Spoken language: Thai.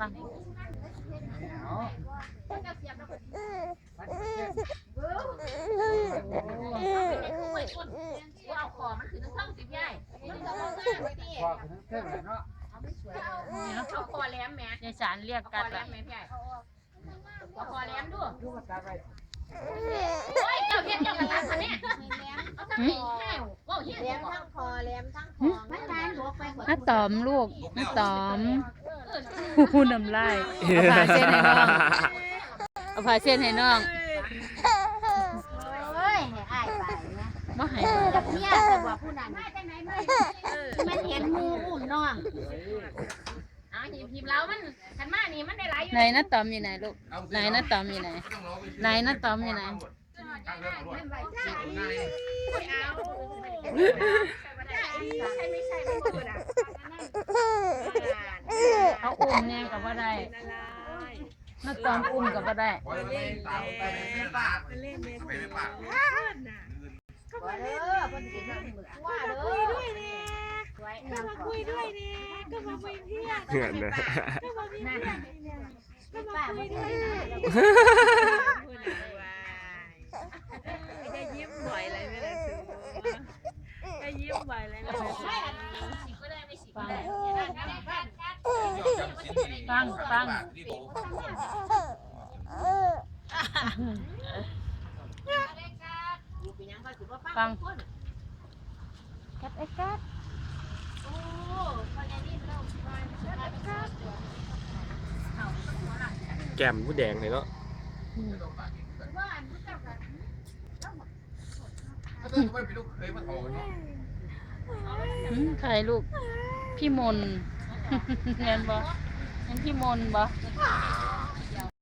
ฟังเอาคอมันคือทั้งสิบใหญ่พอถึงเท่าไหร่เนาะเอาคอแหลมแม่ยายสารเรียกกันแหละมแม่พี่ใหญ่เอาคอแหลมดูดูว่าตาไปโอ้ยเจ้าเฮ็ดเจ้ากระตักคันนี้เอาทั้งแห้วว้าวเฮ็ดแหลบ่มทั้งคอแหลมทั้งคอไม่ตายหลวไปหมดน้าตอมลูกน้าตอม พูน้ำลายเอาผ้าเส้นให้น้องเอาผ้าเส้นให้น้องเฮ้ยให้อ้ายไปนะบ่ให้กับเมียแต่ว่าผู้นั้นมันเห็นหมูอุ่นน้องอะหิบหิบแล้วมันคันมานี่มันได้หลายอยู่ไหนน้าตอมอยู่ไหนลูกไหนน้าตอมอยู่ไหนไหนน้าตอมอยู่ไหนไม่เอาใช่ไม่ใช่ไม่พูดอะเอาอุ้ มเนี่ยกับว่าได้น้าตอมอุ้มกับว่าได้บ่เด้อเพิ่นสินั่งเหมือว่าเด้อคุยด้วยแน่ไว้ก็มาคุยด้วยแน่ก็มาคุยเพื่อนเงินนะก็มาคุยเพื่อนก็มาคุยด้วยนะจะยิ้มบ่อยเลยไม่ได้ซื้อจะยิ้มบ่อยเลยไม่ได้ซื้อ สิก็ได้ไม่สิ ฟัง ได้ ฟังฟังฟังกัดไอ้กัดแก้มผู้แดงเลยเนาะหืมใครลูก พี่มนเงินบ่ ยังพี่มนต์บ่